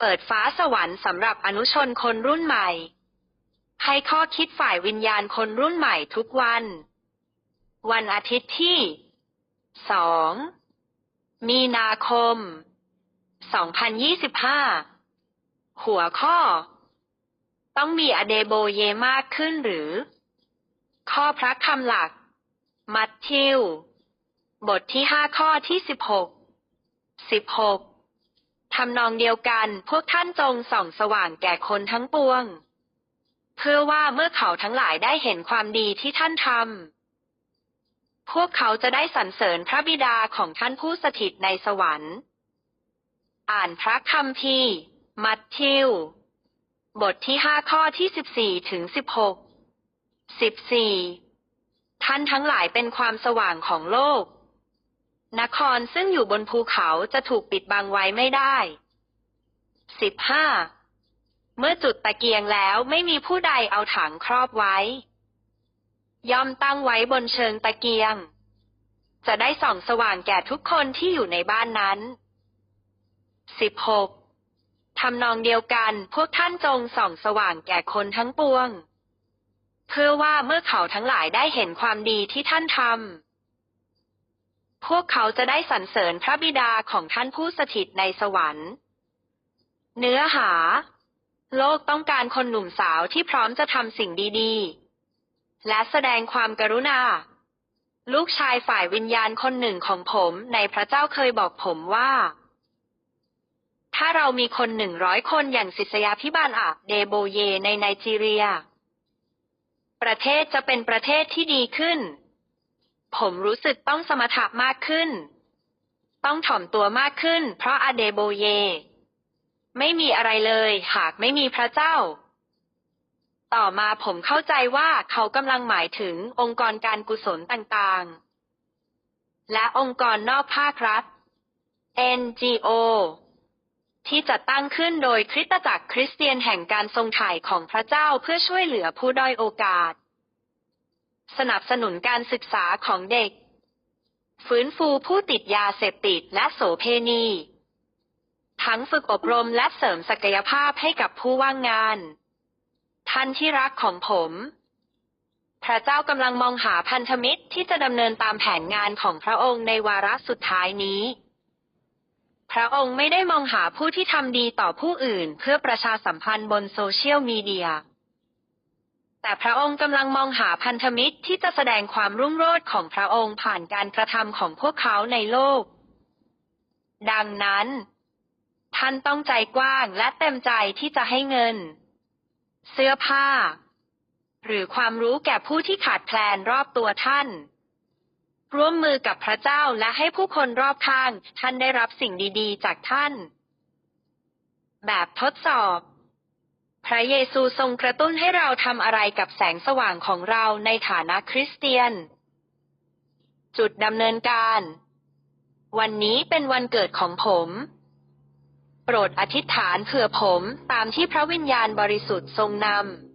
เปิดฟ้าสวรรค์สำหรับอนุชนคนรุ่นใหม่ ให้ข้อคิดฝ่ายวิญญาณคนรุ่นใหม่ทุกวัน วันอาทิตย์ที่ 2 มีนาคม 2025 หัวข้อ ต้องมีอเดโบเยมากขึ้นหรือ ข้อพระคำหลัก มัทธิว บทที่ห้าข้อที่สิบหกสิบหก ทำนองเดียวกัน พวกท่านจงส่องสว่างแก่คนทั้งปวง เพื่อว่าเมื่อเขาทั้งหลายได้เห็นความดีที่ท่านทำพวกเขาจะได้สรรเสริญพระบิดาของท่านผู้สถิตในสวรรค์ อ่านพระคัมภีร์มัทธิว บทที่ห้าข้อที่สิบสี่ถึงสิบหกสิบสี่ท่านทั้งหลายเป็นความสว่างของโลก นครซึ่งอยู่บนภูเขาจะถูกปิดบังไว้ไม่ได้สิบห้าเมื่อจุดตะเกียงแล้วไม่มีผู้ใดเอาถังครอบไว้ ย่อมตั้งไว้บนเชิงตะเกียง จะได้ส่องสว่างแก่ทุกคนที่อยู่ในบ้านนั้นสิบหกทำนองเดียวกันพวกท่านจงส่องสว่างแก่คนทั้งปวง เพื่อว่าเมื่อเขาทั้งหลายได้เห็นความดีที่ท่านทำ พวกเขาจะได้สรรเสริญพระบิดาของท่านผู้สถิตในสวรรค์ เนื้อหา โลกต้องการคนหนุ่มสาวที่พร้อมจะทำสิ่งดีๆ และแสดงความกรุณา ลูกชายฝ่ายวิญญาณคนหนึ่งของผมในพระเจ้าเคยบอกผมว่า ถ้าเรามีคนหนึ่งร้อยคนอย่างศิษยาพิบาลอาเดโบเยในไนจีเรีย ประเทศจะเป็นประเทศที่ดีขึ้น ผมรู้สึกต้องสมถะมากขึ้น ต้องถ่อมตัวมากขึ้น เพราะอเดโบเย ไม่มีอะไรเลย หากไม่มีพระเจ้า ต่อมาผมเข้าใจว่าเขากำลังหมายถึงองค์กรการกุศลต่างๆ และองค์กรนอกภาครัฐ NGO ที่จัดตั้งขึ้นโดยคริสตจักรคริสเตียนแห่งการทรงถ่ายของพระเจ้าเพื่อช่วยเหลือผู้ด้อยโอกาส สนับสนุนการศึกษาของเด็ก ฟื้นฟูผู้ติดยาเสพติดและโสเพณี ทั้งฝึกอบรมและเสริมศักยภาพให้กับผู้ว่างงาน ท่านที่รักของผม พระเจ้ากำลังมองหาพันธมิตรที่จะดำเนินตามแผนงานของพระองค์ในวาระสุดท้ายนี้ พระองค์ไม่ได้มองหาผู้ที่ทำดีต่อผู้อื่นเพื่อประชาสัมพันธ์บนโซเชียลมีเดีย แต่พระองค์กำลังมองหาพันธมิตรที่จะแสดงความรุ่งโรจน์ของพระองค์ผ่านการกระทำของพวกเขาในโลก ดังนั้น ท่านต้องใจกว้างและเต็มใจที่จะให้เงิน เสื้อผ้า หรือความรู้แก่ผู้ที่ขาดแคลนรอบตัวท่าน ร่วมมือกับพระเจ้าและให้ผู้คนรอบข้างท่านได้รับสิ่งดีๆ จากท่าน แบบทดสอบ พระเยซูทรงกระตุ้นให้เราทำอะไรกับแสงสว่างของเราในฐานะคริสเตียน จุดดำเนินการ วันนี้เป็นวันเกิดของผม โปรดอธิษฐานเผื่อผมตามที่พระวิญญาณบริสุทธิ์ทรงนำ